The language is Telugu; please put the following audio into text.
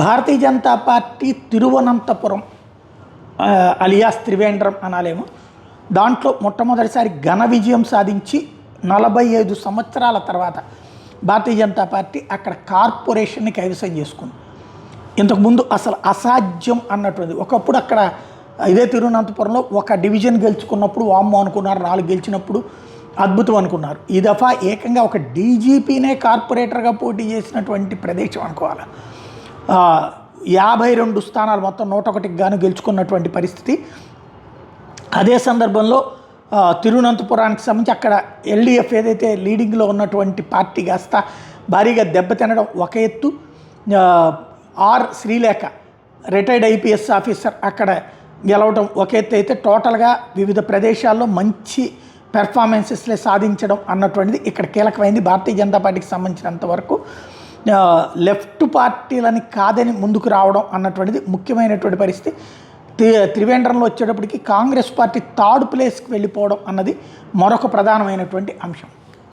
భారతీయ జనతా పార్టీ తిరువనంతపురం అలియాస్ త్రివేంద్రం అనాలేమో. దాంట్లో మొట్టమొదటిసారి ఘన విజయం సాధించి నలభై ఐదు సంవత్సరాల తర్వాత భారతీయ జనతా పార్టీ అక్కడ కార్పొరేషన్ని కైవసం చేసుకుంది. ఇంతకుముందు అసలు అసాధ్యం అన్నటువంటిది. ఒకప్పుడు అక్కడ ఇదే తిరువనంతపురంలో ఒక డివిజన్ గెలుచుకున్నప్పుడు వామ్మో అనుకున్నారు నాలుగు గెలిచినప్పుడు అద్భుతం అనుకున్నారు. ఈ దఫా ఏకంగా ఒక డీజీపీనే కార్పొరేటర్గా పోటీ చేసినటువంటి ప్రదేశం అనుకోవాలి. యాభై రెండు స్థానాలు మొత్తం నూట ఒకటికి గాను గెలుచుకున్నటువంటి పరిస్థితి. అదే సందర్భంలో తిరువనంతపురానికి సంబంధించి అక్కడ ఎల్డీఎఫ్ ఏదైతే లీడింగ్లో ఉన్నటువంటి పార్టీ కాస్త భారీగా దెబ్బతినడం ఒక ఎత్తు. R Sreelekha retired IPS officer అక్కడ గెలవడం ఒక ఎత్తు అయితే టోటల్గా వివిధ ప్రదేశాల్లో మంచి పెర్ఫార్మెన్సెస్లే సాధించడం అన్నటువంటిది ఇక్కడ కీలకమైంది. భారతీయ జనతా పార్టీకి సంబంధించినంత వరకు. లెఫ్ట్ పార్టీలని కాదని ముందుకు రావడం అన్నటువంటిది ముఖ్యమైనటువంటి పరిస్థితి. త్రి- త్రివేంద్రంలో వచ్చేటప్పటికి కాంగ్రెస్ పార్టీ థర్డ్ ప్లేస్కి వెళ్ళిపోవడం అన్నది మరొక ప్రధానమైనటువంటి అంశం.